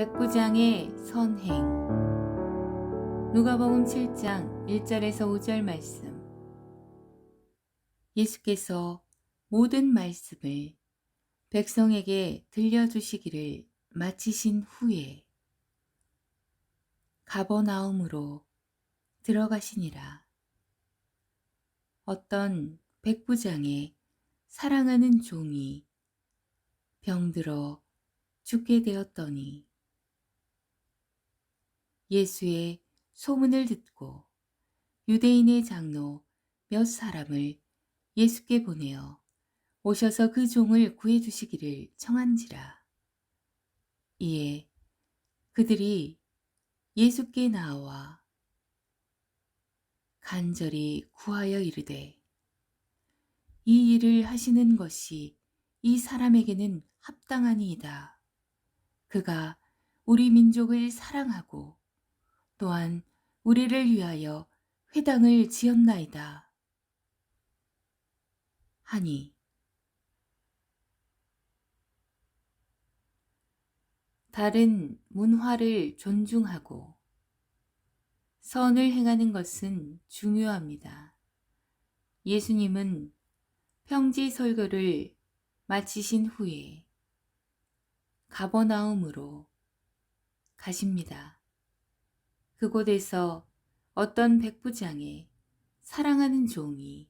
백부장의 선행 누가복음 7장 1절에서 5절 말씀 예수께서 모든 말씀을 백성에게 들려주시기를 마치신 후에 가버나움으로 들어가시니라. 어떤 백부장의 사랑하는 종이 병들어 죽게 되었더니 예수의 소문을 듣고 유대인의 장로 몇 사람을 예수께 보내어 오셔서 그 종을 구해 주시기를 청한지라. 이에 그들이 예수께 나와 간절히 구하여 이르되 이 일을 하시는 것이 이 사람에게는 합당하니이다. 그가 우리 민족을 사랑하고 또한 우리를 위하여 회당을 지었나이다. 하니 다른 문화를 존중하고 선을 행하는 것은 중요합니다. 예수님은 평지 설교를 마치신 후에 가버나움으로 가십니다. 그곳에서 어떤 백부장의 사랑하는 종이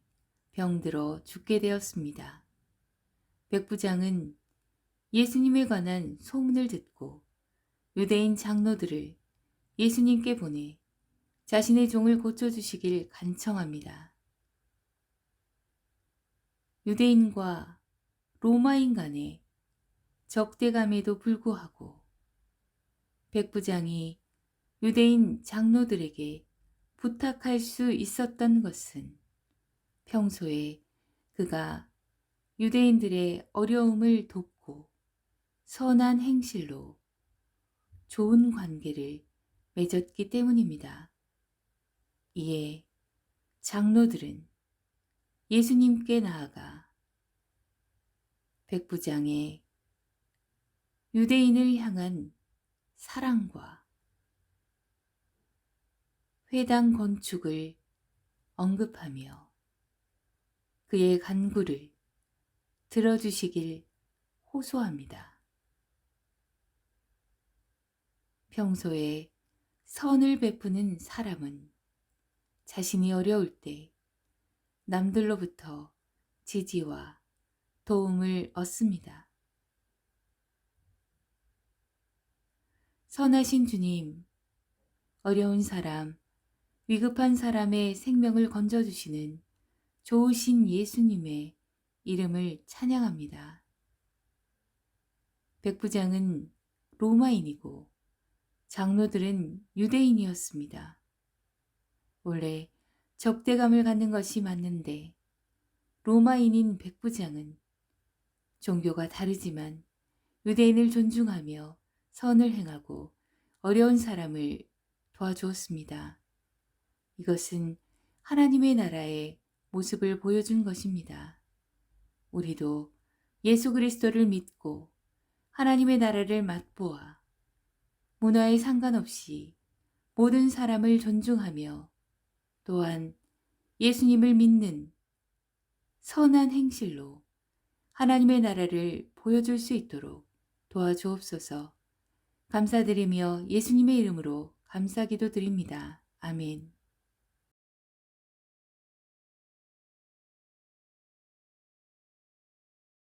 병들어 죽게 되었습니다. 백부장은 예수님에 관한 소문을 듣고 유대인 장로들을 예수님께 보내 자신의 종을 고쳐주시길 간청합니다. 유대인과 로마인 간의 적대감에도 불구하고 백부장이 유대인 장로들에게 부탁할 수 있었던 것은 평소에 그가 유대인들의 어려움을 돕고 선한 행실로 좋은 관계를 맺었기 때문입니다. 이에 장로들은 예수님께 나아가 백부장의 유대인을 향한 사랑과 회당 건축을 언급하며 그의 간구를 들어주시길 호소합니다. 평소에 선을 베푸는 사람은 자신이 어려울 때 남들로부터 지지와 도움을 얻습니다. 선하신 주님, 어려운 사람, 위급한 사람의 생명을 건져주시는 좋으신 예수님의 이름을 찬양합니다. 백부장은 로마인이고 장로들은 유대인이었습니다. 원래 적대감을 갖는 것이 맞는데 로마인인 백부장은 종교가 다르지만 유대인을 존중하며 선을 행하고 어려운 사람을 도와주었습니다. 이것은 하나님의 나라의 모습을 보여준 것입니다. 우리도 예수 그리스도를 믿고 하나님의 나라를 맛보아 문화에 상관없이 모든 사람을 존중하며 또한 예수님을 믿는 선한 행실로 하나님의 나라를 보여줄 수 있도록 도와주옵소서 감사드리며 예수님의 이름으로 감사기도 드립니다. 아멘.